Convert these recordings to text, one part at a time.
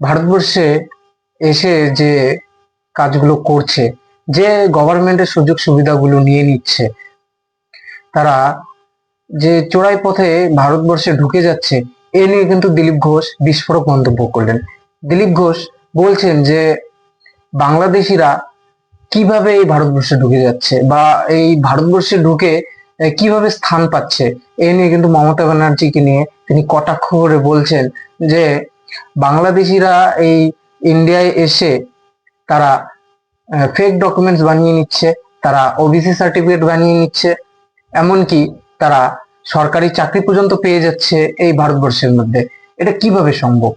ভারতবর্ষে এসে যে কাজগুলো করছে, যে গভর্নমেন্টের সুযোগ সুবিধাগুলো নিয়ে নিচ্ছে, তারা যে চোরাই পথে ভারতবর্ষে ঢুকে যাচ্ছে, এ নিয়ে কিন্তু দিলীপ ঘোষ বিস্ফোরক মন্তব্য করলেন। দিলীপ ঘোষ বলছেন যে বাংলাদেশিরা কীভাবে এই ভারতবর্ষে ঢুকে যাচ্ছে বা এই ভারতবর্ষে ঢুকে কীভাবে স্থান পাচ্ছে, এ নিয়ে কিন্তু মমতা ব্যানার্জিকে নিয়ে তিনি কটাক্ষ করে বলছেন যে বাংলাদেশিরা এই ইন্ডিয়ায় এসে তারা ফেক ডকুমেন্টস বানিয়ে নিচ্ছে, তারা ওবিসি সার্টিফিকেট বানিয়ে নিচ্ছে, এমনকি তারা সরকারি চাকরি পর্যন্ত পেয়ে যাচ্ছে এই ভারতবর্ষের মধ্যে। এটা কীভাবে সম্ভব?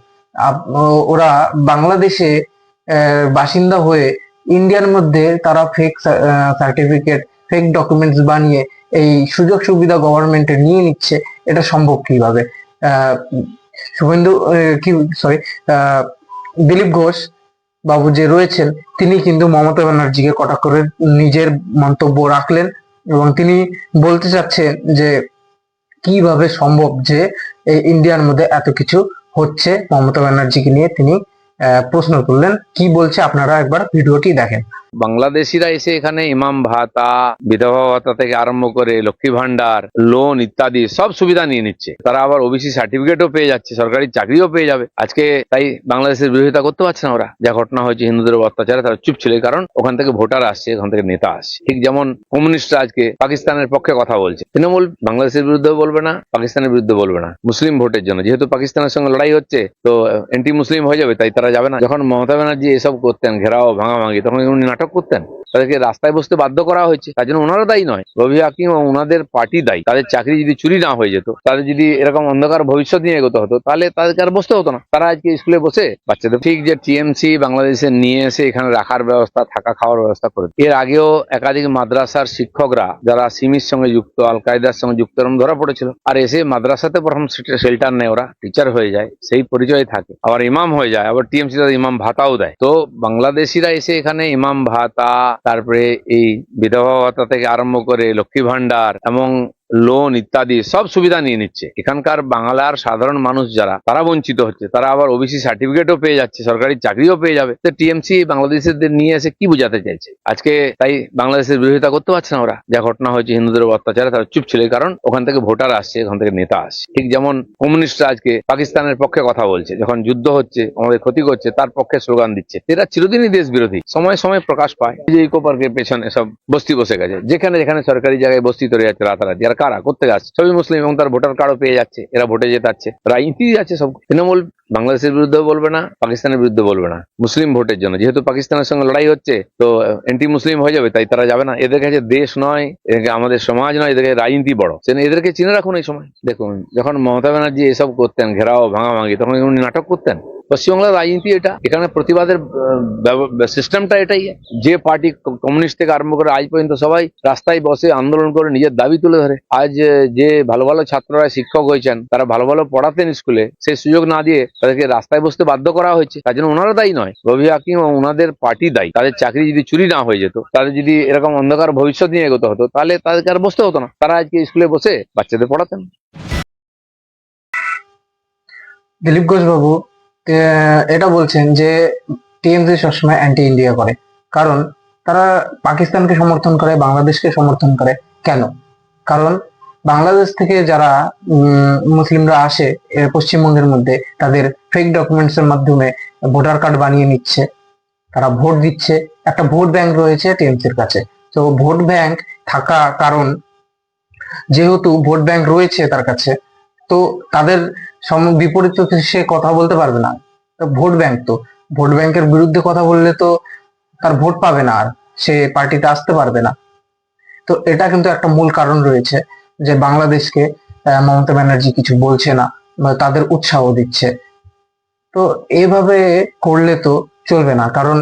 ওরা বাংলাদেশে বাসিন্দা হয়ে ইন্ডিয়ার মধ্যে তারা ফেক সার্টিফিকেট ফেক ডকুমেন্টস বানিয়ে এই সুযোগ সুবিধা গভর্নমেন্টের নিয়ে নিচ্ছে, এটা সম্ভব কীভাবে? শুভেন্দু কি সরি দিলীপ ঘোষ বাবু যে রয়েছেন, তিনি কিন্তু মমতা ব্যানার্জিকে কটা করে নিজের মন্তব্য রাখলেন এবং তিনি বলতে চাচ্ছেন যে, কীভাবে সম্ভব যে ইন্ডিয়ার মধ্যে এত কিছু হচ্ছে? মমতা ব্যানার্জিকে নিয়ে তিনি প্রশ্ন করলেন কি বলছে আপনারা একবার ভিডিওটি দেখেন। বাংলাদেশিরা এসে এখানে ইমাম ভাতা, বিধবা ভাতা থেকে আরম্ভ করে লক্ষ্মী ভান্ডার লোন ইত্যাদি সব সুবিধা নিয়ে নিচ্ছে। তারা আবার ওবিসি সার্টিফিকেটও পেয়ে যাচ্ছে, সরকারি চাকরিও পেয়ে যাবে। আজকে তাই বাংলাদেশের বিরোধিতা করতে পারছে না ওরা। যা ঘটনা হয়েছে, হিন্দুদের অত্যাচারে তারা চুপ ছিল। কারণ ওখান থেকে ভোটার আসছে ওখান থেকে নেতা আসছে। ঠিক যেমন কমিউনিস্টরা আজকে পাকিস্তানের পক্ষে কথা বলছে। তৃণমূল বাংলাদেশের বিরুদ্ধে বলবে না, পাকিস্তানের বিরুদ্ধে বলবে না। মুসলিম ভোটের জন্য। যেহেতু পাকিস্তানের সঙ্গে লড়াই হচ্ছে, তো এন্টি মুসলিম হয়ে যাবে, তাই তারা যাবে না। যখন মমতা ব্যানার্জি এসব করতেন ঘেরাও ভাঙাভাঙি তখন উনি নাটক করতেন। তাদেরকে রাস্তায় বসতে বাধ্য করা হয়েছে, তার জন্য ওনারা দায়ী নয়। রবি হাকিম ওনাদের পার্টি দায়ী। তাদের চাকরি যদি চুরি না হয়ে যেত, তাদের যদি এরকম অন্ধকার ভবিষ্যৎ নিয়ে এগোতে হতো, তাহলে তাদেরকে আর বসতে হতো না। তারা আজকে স্কুলে বসে বাচ্চাদের ঠিক যে টিএমসি বাংলাদেশে নিয়ে এসে এখানে রাখার ব্যবস্থা, থাকা খাওয়ার ব্যবস্থা করে এর আগেও একাধিক মাদ্রাসার শিক্ষকরা, যারা সিমির সঙ্গে যুক্ত, আল কায়দার সঙ্গে যুক্ত, এরকম ধরা পড়েছিল। আর এসে মাদ্রাসাতে প্রথম শেল্টার নেয় ওরা টিচার হয়ে যায়, সেই পরিচয় থাকে। আবার ইমাম হয়ে যায়, আবার টিএমসি তাদের ইমাম ভাতাও দেয়। তো বাংলাদেশিরা এসে এখানে ইমাম ভাতা তারপরে এই বিধবা ভাতা থেকে আরম্ভ করে লক্ষ্মী ভান্ডার এবং লোন ইত্যাদি সব সুবিধা নিয়ে নিচ্ছে। এখানকার বাংলার সাধারণ মানুষ যারা, তারা বঞ্চিত হচ্ছে। তারা আবার ওবিসি সার্টিফিকেটও পেয়ে যাচ্ছে, সরকারি চাকরিও পেয়ে যাবে। তো টিএমসি বাংলাদেশের নিয়ে এসে কি বোঝাতে চাইছে? আজকে তাই বাংলাদেশের বিরোধিতা করতে পারছে না ওরা। যা ঘটনা হয়েছে হিন্দুদের অত্যাচারে, তারা চুপ ছিল। কারণ ওখান থেকে ভোটার আসছে ওখান থেকে নেতা আসছে। ঠিক যেমন কমিউনিস্টরা আজকে পাকিস্তানের পক্ষে কথা বলছে। যখন যুদ্ধ হচ্ছে, আমাদের ক্ষতি করছে, তার পক্ষে স্লোগান দিচ্ছে। এরা চিরদিনই দেশ বিরোধী সময় সময় প্রকাশ পায়। যে ইকো পার্কের পেছনে সব বস্তি বসে গেছে। যেখানে যেখানে সরকারি জায়গায় বস্তি তৈরি যাচ্ছে রাতারাতি। আর কারা? করতে যাচ্ছে সবই মুসলিম এবং তার ভোটার কার্ডও পেয়ে যাচ্ছে, এরা ভোটে জেতাচ্ছে। রাজনীতি আছে সব। তৃণমূল বাংলাদেশের বিরুদ্ধে বলবে না, পাকিস্তানের বিরুদ্ধে বলবে না। মুসলিম ভোটের জন্য। যেহেতু পাকিস্তানের সঙ্গে লড়াই হচ্ছে, তো এন্টি মুসলিম হয়ে যাবে, তাই তারা যাবে না। এদের কাছে দেশ নয় এদেরকে আমাদের সমাজ নয় এদেরকে রাজনীতি বড়। এদেরকে চিনে রাখুন এই সময়। দেখুন, যখন মমতা ব্যানার্জি এসব করতেন, ঘেরাও, ভাঙাভাঙি, তখন উনি নাটক করতেন। পশ্চিমবাংলার রাজনীতি এটা, এখানে প্রতিবাদের সিস্টেমটা এটাই। যে পার্টি কমিউনিস্ট থেকে আরম্ভ করে আজ পর্যন্ত সবাই রাস্তায় বসে আন্দোলন করে নিজের দাবি তুলে ধরে। আজ যে ভালো ভালো ছাত্ররা শিক্ষক হয়েছেন, তারা ভালো ভালো পড়াতেন স্কুলে সেই সুযোগ না দিয়ে তাদেরকে রাস্তায় বসতে বাধ্য করা হয়েছে। তার জন্য ওনারা দায়ী নয়। রবি হাকিম ওনাদের পার্টি দায়ী। তাদের চাকরি যদি চুরি না হয়ে যেত, তাদের যদি এরকম অন্ধকার ভবিষ্যৎ নিয়ে এগোতে হতো, তাহলে তাদেরকে আর বসতে হতো না। তারা আজকে স্কুলে বসে বাচ্চাদের পড়াতেন। দিলীপ ঘোষ বাবু এটা বলছেন যে টিএমসি সবসময় অ্যান্টি ইন্ডিয়া করে। কারণ তারা পাকিস্তানকে সমর্থন করে, বাংলাদেশকে সমর্থন করে। কেন? কারণ বাংলাদেশ থেকে যারা মুসলিমরা আসে পশ্চিমবঙ্গের মধ্যে, তাদের ফেক ডকুমেন্টস এর মাধ্যমে ভোটার কার্ড বানিয়ে নিচ্ছে। তারা ভোট দিচ্ছে। একটা ভোট ব্যাংক রয়েছে টিএমসির কাছে। তো ভোট ব্যাংক থাকা কারণ, যেহেতু ভোট ব্যাংক রয়েছে তার কাছে তো তাদের বিপরীত সে কথা বলতে পারবে না। ভোট ব্যাংক তো। ভোট ব্যাংকের বিরুদ্ধে কথা বললে তো তার ভোট পাবে না আর। সে পার্টিতে আসতে পারবে না। তো এটা কিন্তু একটা মূল কারণ রয়েছে যে বাংলাদেশকে মমতা ব্যানার্জি কিছু বলছে না তাদের উৎসাহ দিচ্ছে। তো এভাবে করলে তো চলবে না। কারণ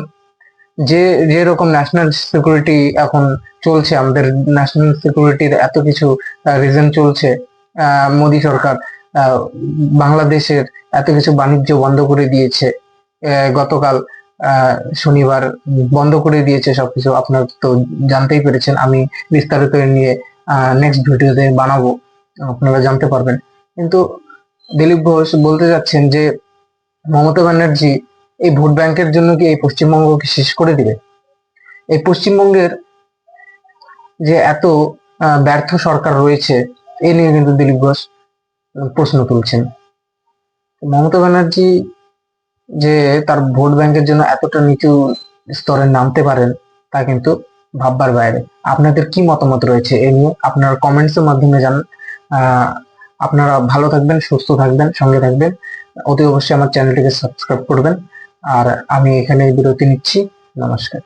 যে যেরকম ন্যাশনাল সিকিউরিটি এখন চলছে, আমাদের ন্যাশনাল সিকিউরিটির এত কিছু রিজন চলছে মোদী সরকার বাংলাদেশের এত কিছু বাণিজ্য বন্ধ করে দিয়েছে। গতকাল শনিবার বন্ধ করে দিয়েছে সবকিছু। আপনার তো জানতেই পেরেছেন, আমি বিস্তারিত নিয়ে নেক্সট ভিডিওতে বানাবো। আপনারা জানতে পারবেন। কিন্তু দিলীপ ঘোষ বলতে যাচ্ছেন যে, মমতা ব্যানার্জি এই ভোট ব্যাংকের জন্য কি এই পশ্চিমবঙ্গকে শেষ করে দিবে? এই পশ্চিমবঙ্গের যে এত ব্যর্থ সরকার রয়েছে এ নিয়ে কিন্তু দিলীপ ঘোষ প্রশ্ন তুলছেন। মমতা ব্যানার্জি যে তার ভোট ব্যাংকের জন্য এতটা নিচু স্তরে নামতে পারেন তা কিন্তু ভাববার বাইরে। আপনাদের কি মতামত রয়েছে এ নিয়ে? আপনারা কমেন্টস এর মাধ্যমে আহ, আপনারা ভালো থাকবেন সুস্থ থাকবেন সঙ্গে থাকবেন। অতি অবশ্যই আমার চ্যানেলটিকে সাবস্ক্রাইব করবেন। আর আমি এখানে বিরতি নিচ্ছি। নমস্কার।